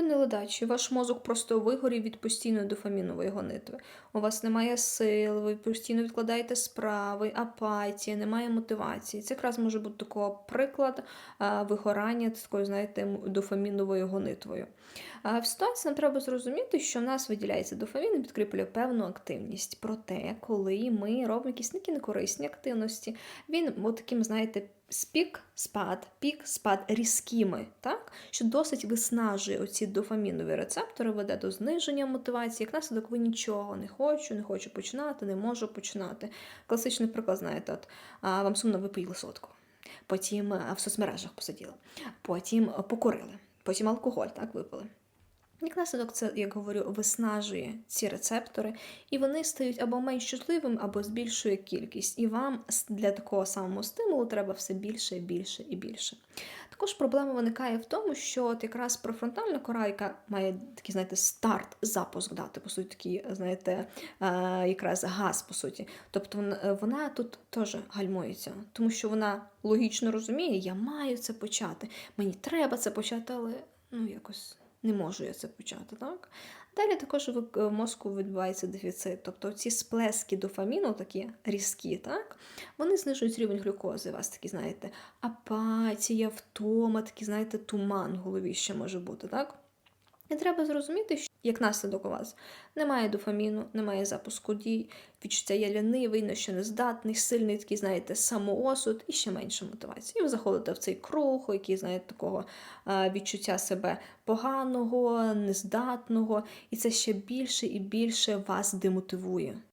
Ви не ваш мозок просто вигорів від постійної дофамінової гонитви. У вас немає сил, ви постійно відкладаєте справи, апатія, немає мотивації. Це якраз може бути такого приклад вигорання такою, знаєте, дофаміновою гонитвою. В ситуації нам треба зрозуміти, що в нас виділяється дофамін і підкріплює певну активність. Проте, коли ми робимо якісь такі некорисні активності, він от таким, знаєте, спік, спад, пік, спад різкими, так? що досить виснажує оці дофамінові рецептори, веде до зниження мотивації. Як наслідок ви нічого не хочу, не хочу починати, не можу починати. Класичний приклад, знаєте, от, а, вам сумно ви поїли сотку, потім в соцмережах посиділи, потім покурили, потім алкоголь так випили. Як наслідок, це, як говорю, виснажує ці рецептори, і вони стають або менш чутливими, або збільшує кількість. І вам для такого самого стимулу треба все більше, більше і більше. Також проблема виникає в тому, що от якраз префронтальна кора, яка має такий, знаєте, старт, запуск дати, по суті, такий, знаєте, е, якраз газ, по суті. Тобто вона, вона тут теж гальмується, тому що вона логічно розуміє, я маю це почати, мені треба це почати, але ну якось не можу я це почати, так? Далі також в в мозку відбувається дефіцит, тобто ці сплески дофаміну, такі різкі, так? вони знижують рівень глюкози. У вас такі, знаєте, апатія, втома, такі, знаєте, туман в голові ще може бути, так? І треба зрозуміти, що як наслідок у вас немає дофаміну, немає запуску дій, відчуття я лінивий, на що не здатний, сильний такий, знаєте, самоосуд і ще менше мотивації. І ви заходите в цей круг, який, знаєте, такого відчуття себе поганого, нездатного, і це ще більше і більше вас демотивує.